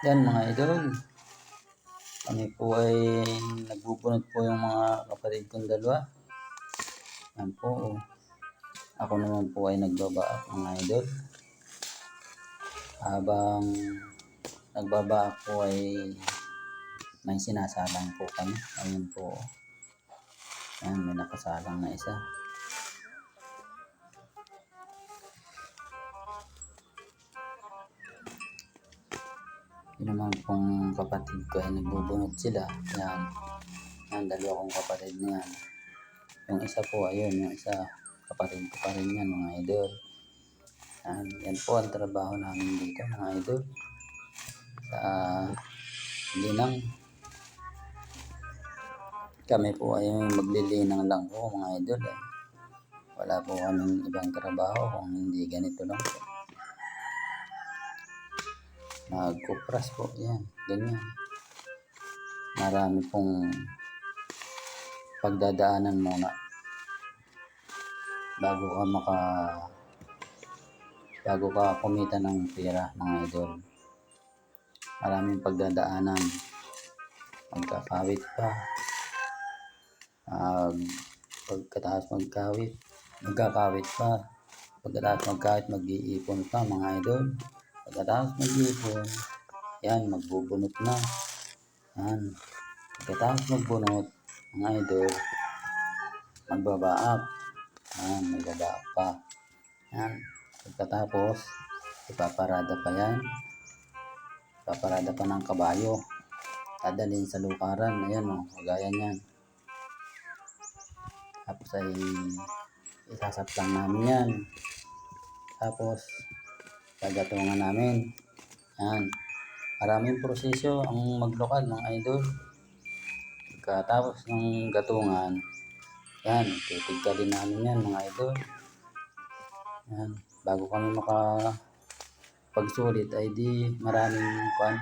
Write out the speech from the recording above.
Yan mga idol. Kami po ay nagbubunot po yung mga kapatid kong dalawa. Yan po. oh. Ako naman po ay nagbabaak mga idol. Habang nagbabaak po ay may sinasalang po kami. Ayun po. Yan, may nakasalang na isa. Yun naman pong kapatid ko ay nagbubunot sila. Yan. Yan, dalawa kong kapatid na yan. Yung isa po, ayun, yung isa, kapatid ko pa rin yan, mga idol. Yan, yan po ang trabaho namin dito, mga idol. Sa linang. Kami po ay maglilinang lang po, mga idol. Eh. Wala po kaming ibang trabaho kung hindi ganito lang po. Nagkupras po, yan, ganyan. Marami pong pagdadaanan muna bago ka maka bago ka kumita ng pera mga idol. Maraming pagdadaanan. Magkakawit pa. Uh, pagkatapos magkawit magkakawit pa. Pagkatapos magkawit mag-iipon pa mga idol pagkatapos mag-iipon yan magbubunot na. Yan. Pagkatapos magbunot mga idol magbabaak. Yan magbabaak pa. Yan. Pagkatapos ipaparada pa yan. Ipaparada pa ng kabayo. Dadalhin sa lukaran. Ayan o kagaya niyan. Tapos ay isasaplang namin yan. Tapos gagatungan namin. Yan. Maraming proseso ang maglokal mga idol. Pagkatapos ng gatungan, yan, titigkalin namin yan mga idol. Yan, bago kami maka pagsulit ay di maraming kwan,